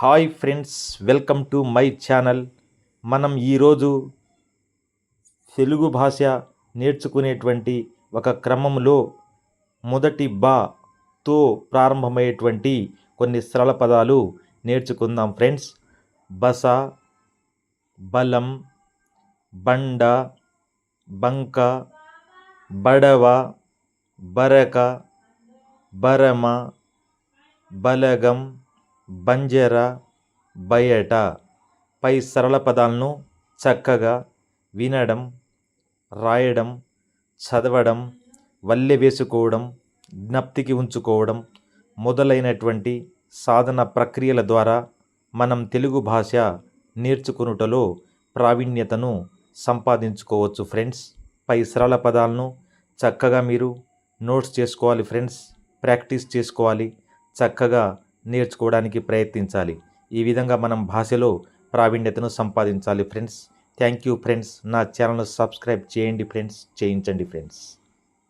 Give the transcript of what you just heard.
Hi friends welcome to my channel. మనం ఈరోజు తెలుగు భాష నేర్చుకునేటువంటి ఒక క్రమంలో మొదటి బాతో ప్రారంభమయ్యేటువంటి కొన్ని సరళ పదాలు నేర్చుకుందాం ఫ్రెండ్స్. బస బలం బండ బంక బడవ బరక బరమ బలగం బంజారా బయట పై సరళ పదాలను చక్కగా వినడం రాయడం చదవడం వల్లె వేసుకోవడం జ్ఞప్తికి ఉంచుకోవడం మొదలైనటువంటి సాధన ప్రక్రియల ద్వారా మనం తెలుగు భాష నేర్చుకునుటలో ప్రావీణ్యతను సంపాదించుకోవచ్చు ఫ్రెండ్స్. పై సరళ పదాలను చక్కగా మీరు నోట్స్ చేసుకోవాలి ఫ్రెండ్స్. ప్రాక్టీస్ చేసుకోవాలి. చక్కగా నేర్చుకోవడానికి ప్రయత్నించాలి. ఈ విధంగా మనం భాషలో ప్రావీణ్యతను సంపాదించాలి ఫ్రెండ్స్. Thank you friends. నా ఛానల్ను సబ్స్క్రైబ్ చేయండి ఫ్రెండ్స్. చేయించండి ఫ్రెండ్స్.